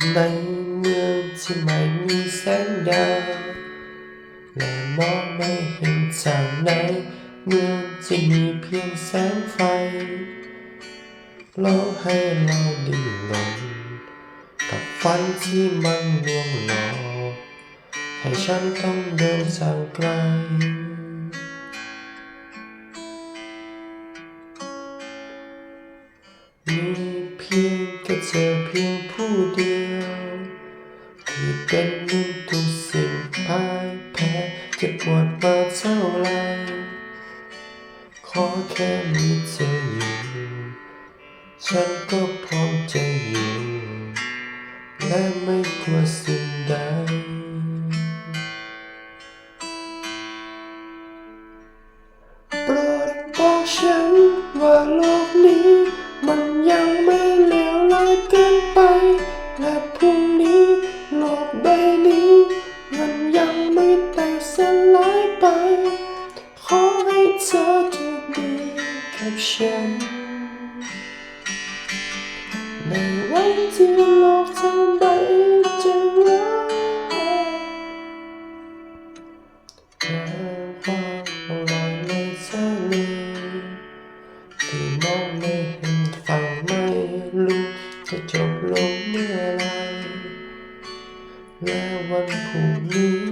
ในเมืองที่ไม่มีแสงดาวและมองไม่เห็นจากไหนเมืองที่มีเพียงแสงไฟล่อให้เราดิ้นรนกับฝันที่มันลวงหลอกให้ฉันต้องเดินทางไกลมีเพียงแค่เธอเพียง ผู้เดียวที่เป็นนุ่นทุกสิ่งพ่ายแพ้เจ็บปวดมาเท่าไร ขอแค่มีเธออยู่ ฉันก็พร้อมจะอยู่ และไม่กลัวสิ่งใด กับฉัน ในวันที่โลกทั้งใบจะร้ายแต่ความลอยในทะเลที่มองไม่เห็นฝั่งไม่รู้จะจบลงเมื่อไรและวันพรุ่งนี้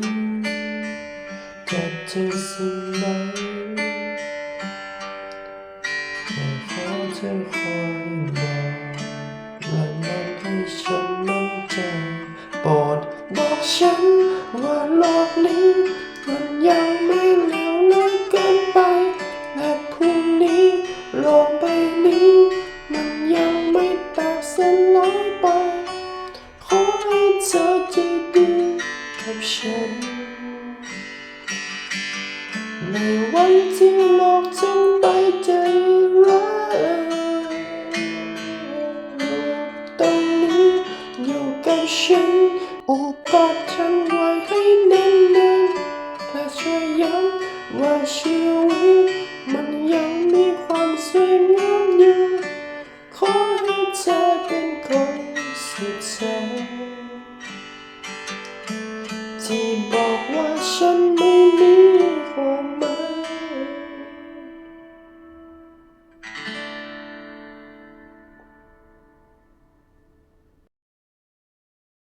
ธอคอยบอกและนั้นให้ฉันมั่นใจโปรดบอกฉันว่าโลกนี้ มันยังไม่เลวร้ายเกินไปและพรุ่งนี้โลกใบนี้ มันยังไม่แตกสลายไป ขอให้เธอใจดีกับฉัน กับฉันโอบกอดฉันไว้ให้แน่นๆและช่วยย้ำว่าชีวิ